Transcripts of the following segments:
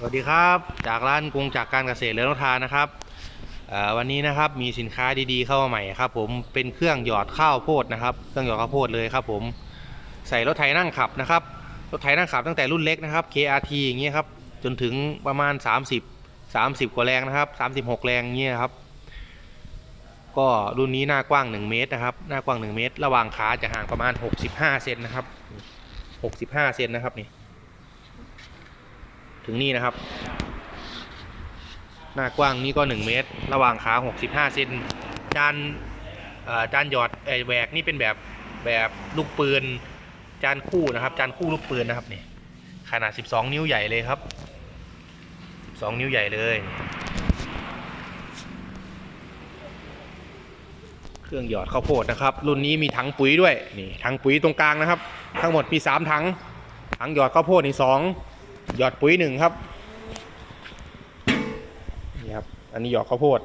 สวัสดีครับ จากร้านกรุงจากการเกษตรเรือนทานนะครับวันนี้นะครับมีสินค้าดีๆเข้ามาใหม่ครับผมเป็นเครื่องหยอดข้าวโพดนะครับ เครื่องหยอดข้าวโพดเลยครับผมใส่รถไถนั่งขับนะครับรถไถนั่งขับตั้งแต่รุ่นเล็กนะครับ KRT อย่างเงี้ยครับจนถึงประมาณ 30 30 กว่าแรงนะครับ 36 แรงเงี้ยครับ ก็รุ่นนี้หน้ากว้าง 1 เมตรนะครับ หน้ากว้าง 1 เมตร ระหว่างขาจะห่างประมาณ 65 เซนนะครับ 65 เซนนะครับนี่ ถึงนี่นะครับ หน้ากว้างนี่ก็ 1 เมตร ระหว่างขา 65เซนจานจานหยอดแหวกนี่เป็นแบบแบบลูกปืนจานคู่นะครับ จานคู่ลูกปืนนะครับนี่ขนาด 12 นิ้วใหญ่เลยครับ 12 นิ้วใหญ่เลย เครื่องหยอดข้าวโพดนะครับ รุ่นนี้มีถังปุ๋ยด้วยนี่ถังปุ๋ยตรงกลางนะครับ ทั้งหมดมี 3 ถังถังหยอดข้าวโพดนี่สอง หยอดปุ๋ยหนึ่งครับนี่ครับ อันนี้หยอดข้าวโพด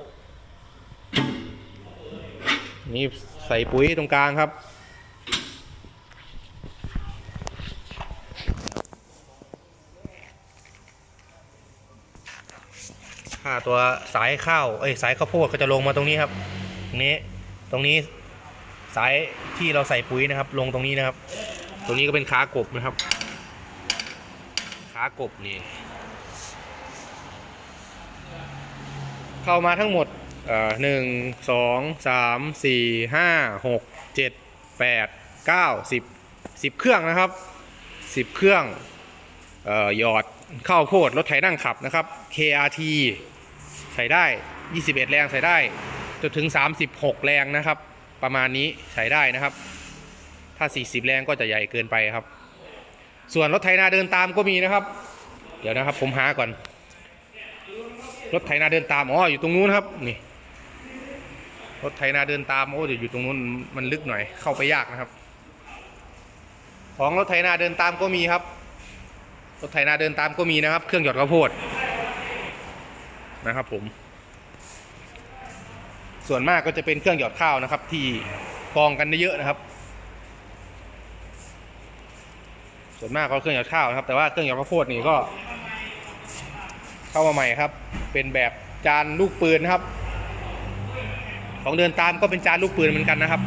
นี่ใส่ปุ๋ยตรงกลางครับค่าตัวสายข้าว เอ้ยสายข้าวโพดก็จะลงมาตรงนี้ครับตรงนี้ตรงนี้สายที่เราใส่ปุ๋ยนะครับ ลงตรงนี้นะครับ ตรงนี้ก็เป็นขากบนะครับากบนี่ เข้ามาทั้งหมดหนึ่งสองสามสี่ห้าหกเจ็ดแปดเก้าสิบสิบเครื่องนะครับสิบเครื่องหยอดข้าวโพดรถไถนั่งขับนะครับ KRT ใส่ได้ 21 แรงใส่ได้จนถึง 36 แรงนะครับ ประมาณนี้ใส่ได้นะครับ ถ้า 40 แรงก็จะใหญ่เกินไปครับ ส่วนรถไถนาเดินตามก็มีนะครับ เดี๋ยวนะครับผมหาก่อน รถไถนาเดินตามอ๋ออยู่ตรงนู้นครับนี่ รถไถนาเดินตามโอ้เดี๋ยวอยู่ตรงนู้นมันลึกหน่อยเข้าไปยากนะครับ ของรถไถนาเดินตามก็มีครับ รถไถนาเดินตามก็มีนะครับ เครื่องหยอดข้าวโพดนะครับ ผม ส่วนมากก็จะเป็นเครื่องหยอดข้าวนะครับ ที่กองกันเยอะนะครับ ส่วนมากก็เครื่องหยอดข้าวนะครับ แต่ว่าเครื่องหยอดข้าวโพดนี่ก็ เข้ามาใหม่ครับ เป็นแบบจานลูกปืนนะครับ ของเดินตามก็เป็นจานลูกปืนเหมือนกันนะครับ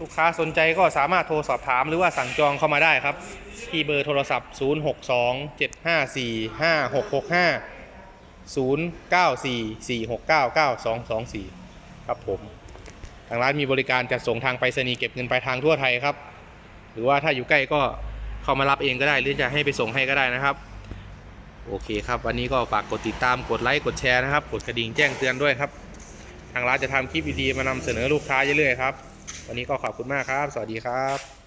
ลูกค้าสนใจก็สามารถโทรสอบถามหรือว่าสั่งจองเข้ามาได้ครับ ที่เบอร์โทรศัพท์ 062 754 5665 094 469 9224 ครับผมางร้านมีบริการจัดส่งทางไปรษณีย์เก็บเงินปลายทางทั่วไทยครับ หรือว่าถ้าอยู่ใกล้ก็เข้ามารับเองก็ได้ หรือจะให้ไปส่งให้ก็ได้นะครับ โอเคครับ วันนี้ก็ฝากกดติดตามกดไลค์กดแชร์นะครับ กดกระดิ่งแจ้งเตือนด้วยครับ ทางร้านจะทำคลิปดีๆมานำเสนอลูกค้าเรื่อยๆครับ วันนี้ก็ขอบคุณมากครับ สวัสดีครับ